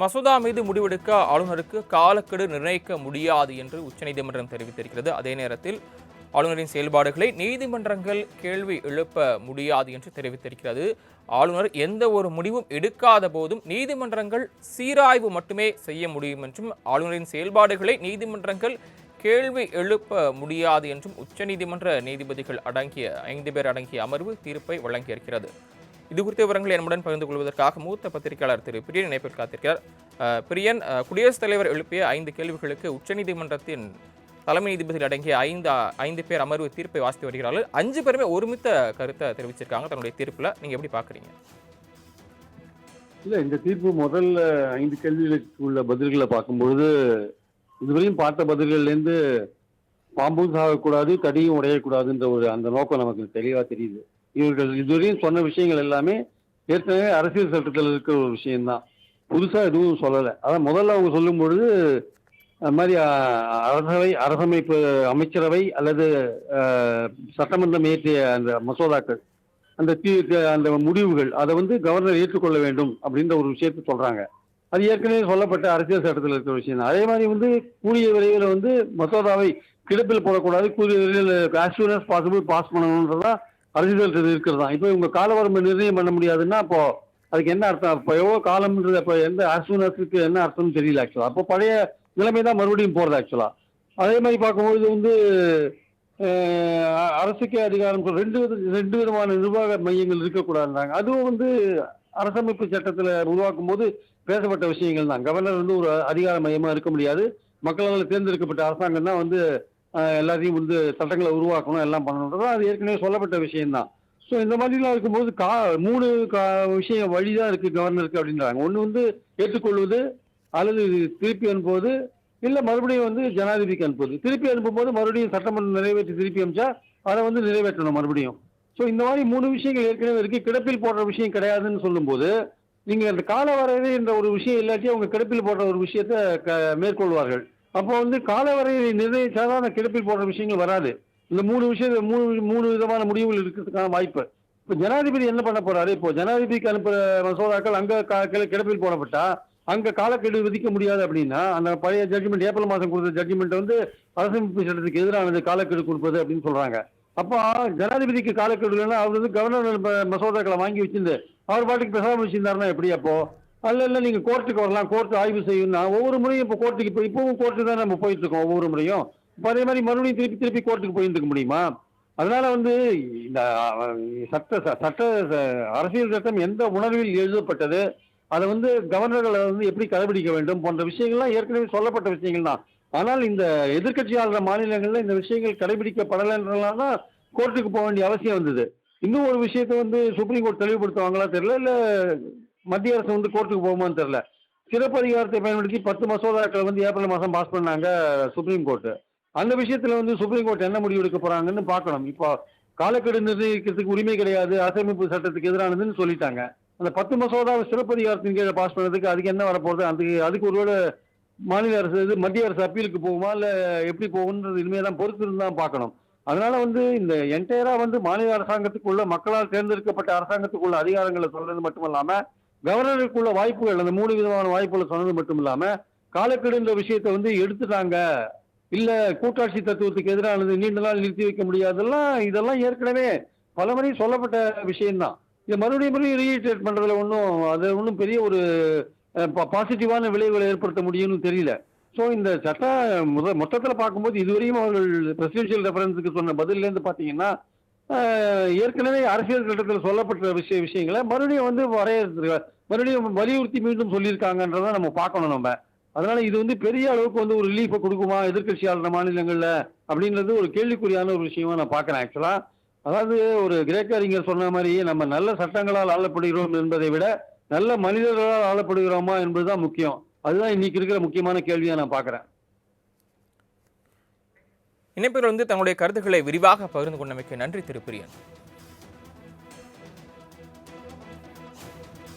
மசோதா மீது முடிவெடுக்க ஆளுநருக்கு காலக்கெடு நிர்ணயிக்க முடியாது என்று உச்சநீதிமன்றம் தெரிவித்திருக்கிறது. அதே நேரத்தில் ஆளுநரின் செயல்பாடுகளை நீதிமன்றங்கள் கேள்வி எழுப்ப முடியாது என்று தெரிவித்திருக்கிறது. ஆளுநர் எந்த ஒரு முடிவும் எடுக்காத போதும் நீதிமன்றங்கள் சீராய்வு மட்டுமே செய்ய முடியும் என்றும் ஆளுநரின் செயல்பாடுகளை நீதிமன்றங்கள் கேள்வி எழுப்ப முடியாது என்றும் உச்சநீதிமன்ற நீதிபதிகள் அடங்கிய ஐந்து பேர் அடங்கிய அமர்வு தீர்ப்பை வழங்கியிருக்கிறது. இது குறித்த விவரங்களை நம்முடன் பகிர்ந்து கொள்வதற்காக மூத்த பத்திரிகையாளர் திரு பிரியன் இணைப்பில் காத்திருக்கிறார். பிரியன் குடியரசுத் தலைவர் எழுப்பிய ஐந்து கேள்விகளுக்கு உச்சநீதிமன்றத்தின் தலைமை நீதிபதிகள் அடங்கிய ஐந்து ஐந்து பேர் அமர்வு தீர்ப்பை வாசித்து வருகிறார்கள். அஞ்சு பேருமே ஒருமித்த கருத்தை தெரிவிச்சிருக்காங்க தன்னுடைய தீர்ப்பில். நீங்க எப்படி பார்க்குறீங்க இல்லை இந்த தீர்ப்பு முதல்ல ஐந்து கேள்விகளுக்கு உள்ள பதில்களை பார்க்கும்பொழுது இதுவரையும் பார்த்த பதில்கள்ல இருந்து பாம்பும் சாகக்கூடாது தடியும் உடையக்கூடாதுன்ற ஒரு அந்த நோக்கம் நமக்கு தெளிவாக தெரியுது. இவர்கள் இதுவரையும் சொன்ன விஷயங்கள் எல்லாமே ஏற்கனவே அரசியல் சட்டத்தில் இருக்கிற ஒரு விஷயம்தான். புதுசாக எதுவும் சொல்லலை. அதான் முதல்ல அவங்க சொல்லும் பொழுது அது மாதிரி அரசவை அரசமைப்பு அமைச்சரவை அல்லது சட்டமன்றம் இயற்றிய அந்த மசோதாக்கள் அந்த தீ அந்த முடிவுகள் அதை வந்து கவர்னர் ஏற்றுக்கொள்ள வேண்டும் அப்படின்ற ஒரு விஷயத்தை சொல்கிறாங்க அது ஏற்கனவே சொல்லப்பட்ட அரசியல் சட்டத்தில் இருக்கிற விஷயம். தான் அதே மாதிரி வந்து கூடிய விரைவில் வந்து மசோதாவை கிடப்பில் போடக்கூடாது கூடிய விரைவில் as பாசிபிள் பாஸ் பண்ணணுன்றதான் அரசியல் சட்டத்தில் இருக்கிறது? தான் இப்போ இவங்க காலவரம்பு நிர்ணயம் பண்ண முடியாதுன்னா அப்போ அதுக்கு என்ன அர்த்தம்? இப்போ எவ்வளோ காலம்ன்றது அப்போ எந்த அரசுக்கு என்ன அர்த்தம்னு தெரியல ஆக்சுவலாக அப்போ பழைய நிலைமை தான் மறுபடியும் போகிறது ஆக்சுவலாக அதே மாதிரி பார்க்கும்போது வந்து அரசுக்கே அரசுக்கு அதிகாரம் ரெண்டு வித ரெண்டு விதமான நிர்வாக மையங்கள் இருக்கக்கூடாதுன்றாங்க. அதுவும் வந்து அரசமைப்பு சட்டத்தில் உருவாக்கும் போது பேசப்பட்ட விஷயங்கள் தான். கவர்னர் வந்து ஒரு அதிகார மையமாக இருக்க முடியாது. மக்களால் தேர்ந்தெடுக்கப்பட்ட அரசாங்கம் தான் வந்து எல்லாத்தையும் வந்து சட்டங்களை உருவாக்கணும் எல்லாம் பண்ணணுன்றது அது ஏற்கனவே சொல்லப்பட்ட விஷயம்தான். ஸோ இந்த மாதிரிலாம் இருக்கும்போது கா மூணு கா விஷயம் வழி தான் இருக்குது கவர்னருக்கு அப்படின்றாங்க. ஒன்று வந்து ஏற்றுக்கொள்வது அல்லது திருப்பி அனுப்புவது இல்லை மறுபடியும் வந்து ஜனாதிபதிக்கு அனுப்புவது. திருப்பி அனுப்பும்போது மறுபடியும் சட்டமன்றம் நிறைவேற்றி திருப்பி அனுப்பிச்சா அதை வந்து நிறைவேற்றணும் மறுபடியும். ஸோ இந்த மாதிரி மூணு விஷயங்கள் ஏற்கனவே இருக்குது கிடப்பில் போடுற விஷயம் கிடையாதுன்னு சொல்லும்போது நீங்கள் அந்த கால வரையறை என்ற ஒரு விஷயம் இல்லாட்டி அவங்க கிடப்பில் போடுற ஒரு விஷயத்த க- மேற்கொள்வார்கள். அப்போ வந்து காலவரையை நிர்ணயிச்சாதான் அந்த கிடப்பில் போடுற விஷயங்கள் வராது. இந்த மூணு விஷயம் மூணு மூணு விதமான முடிவுகள் இருக்கிறதுக்கான வாய்ப்பு. இப்போ ஜனாதிபதி என்ன பண்ண போறாரு? இப்போ ஜனாதிபதிக்கு அனுப்புற மசோதாக்கள் அங்கே கிடப்பில் போடப்பட்டா அங்கே காலக்கெடு விதிக்க முடியாது அப்படின்னா அந்த பழைய ஜட்ஜ்மெண்ட் ஏப்ரல் மாதம் கொடுத்த ஜட்ஜ்மெண்ட் வந்து அரசமைப்பு சட்டத்துக்கு எதிரானது காலக்கெடு கொடுப்பது அப்படின்னு சொல்றாங்க. அப்போ ஜனாதிபதிக்கு காலக்கெடு இல்லைன்னா அவர் வந்து கவர்னர் மசோதாக்களை வாங்கி வச்சிருந்து அவர் பாட்டுக்கு பேசாமல் வச்சிருந்தாருன்னா எப்படி அப்போ? அல்ல இல்லை நீங்கள் கோர்ட்டுக்கு வரலாம் கோர்ட் ஆய்வு செய்யணும்னா ஒவ்வொரு முறையும் இப்போ கோர்ட்டுக்கு இப்போ இப்போவும் கோர்ட்டு தான் நம்ம போயிட்டுருக்கோம் ஒவ்வொரு முறையும். இப்போ அதே மாதிரி மறுபடியும் திருப்பி திருப்பி கோர்ட்டுக்கு போயிருக்க முடியுமா? அதனால வந்து இந்த சட்ட ச- சட்ட அரசியல் சட்டம் எந்த உணர்வில் எழுதப்பட்டது அதை வந்து கவர்னர்களை வந்து எப்படி கடைபிடிக்க வேண்டும் போன்ற விஷயங்கள்லாம் ஏற்கனவே சொல்லப்பட்ட விஷயங்கள் தான். ஆனால் இந்த எதிர்கட்சியாளர் மாநிலங்களில் இந்த விஷயங்கள் கடைபிடிக்கப்படலைன்றதுனால தான் கோர்ட்டுக்கு போக வேண்டிய அவசியம் வந்தது. இன்னும் ஒரு விஷயத்தை வந்து சுப்ரீம் கோர்ட் தெளிவுபடுத்துவாங்களா தெரியல இல்லை மத்திய அரசு வந்து கோர்ட்டுக்கு போகுமான்னு தெரில சிறப்பு அதிகாரத்தை பயன்படுத்தி பத்து மசோதாக்களை வந்து ஏப்ரல் மாதம் பாஸ் பண்ணாங்க சுப்ரீம் கோர்ட்டு. அந்த விஷயத்தில் வந்து சுப்ரீம் கோர்ட் என்ன முடிவு எடுக்க போகிறாங்கன்னு பார்க்கணும். இப்போ காலக்கெடு நிர்ணயிக்கிறதுக்கு உரிமை கிடையாது அரசமைப்பு சட்டத்துக்கு எதிரானதுன்னு சொல்லிட்டாங்க. அந்த பத்து மசோதாவை சிறப்பு அதிகாரத்தின் கீழே பாஸ் பண்ணதுக்கு அதுக்கு என்ன வரப்போகுது? அதுக்கு அதுக்கு ஒருவேளை மாநில அரசு இது மத்திய அரசு அப்பீலுக்கு போகுமா? இல்லை எப்படி போகுன்றது இனிமேல் தான் பொறுத்து தான் பார்க்கணும். அதனால வந்து இந்த என்டையரா வந்து மாநில அரசாங்கத்துக்குள்ள மக்களால் தேர்ந்தெடுக்கப்பட்ட அரசாங்கத்துக்குள்ள அதிகாரங்களை சொல்றது மட்டும் இல்லாமல் கவர்னருக்குள்ள வாய்ப்புகள் அந்த மூணு விதமான வாய்ப்புகளை சொன்னது மட்டும் இல்லாம காலக்கெடுன்ற விஷயத்தை வந்து எடுத்துட்டாங்க. இல்ல கூட்டாட்சி தத்துவத்துக்கு எதிரானது நீண்ட நாள் நிறுத்தி வைக்க முடியாதெல்லாம் இதெல்லாம் ஏற்கனவே பல முறை சொல்லப்பட்ட விஷயம்தான். இதை மறுபடியும் மறுபடியும் ரீஇட்டேட் பண்றதுல ஒன்றும் அது ஒன்றும் பெரிய ஒரு பாசிட்டிவான விளைவுகளை ஏற்படுத்த முடியும்னு தெரியல. ஸோ இந்த சட்ட முத மொத்தத்தில் பார்க்கும்போது இதுவரையும் அவர்கள் பிரசிடென்ஷியல் ரெஃபரன்ஸுக்கு சொன்ன பதிலேருந்து பார்த்தீங்கன்னா ஏற்கனவே அரசியல் சட்டத்தில் சொல்லப்பட்ட விஷய விஷயங்களை மறுபடியும் வந்து வரைய மறுபடியும் வலியுறுத்தி மீண்டும் சொல்லியிருக்காங்கன்றதை நம்ம பார்க்கணும் நம்ம. அதனால இது வந்து பெரிய அளவுக்கு வந்து ஒரு ரிலீஃபை கொடுக்குமா எதிர்க்கட்சி ஆளுற மாநிலங்களில் அப்படின்றது ஒரு கேள்விக்குறியான ஒரு விஷயமா நான் பார்க்குறேன் ஆக்சுவலாக அதாவது ஒரு கிரேக்க அறிஞர் சொன்ன மாதிரி நம்ம நல்ல சட்டங்களால் ஆளப்படுகிறோம் என்பதை விட நல்ல மனிதர்களால் ஆளப்படுகிறோமா என்பதுதான் முக்கியம். அதுதான் இன்னைக்கு இருக்கிற முக்கியமான கேள்வியாக நான் பார்க்குறேன். இணைப்பில் வந்து தங்களுடைய கருத்துக்களை விரிவாக பகிர்ந்து கொண்டமைக்கு நன்றி திருப்பிரியன்.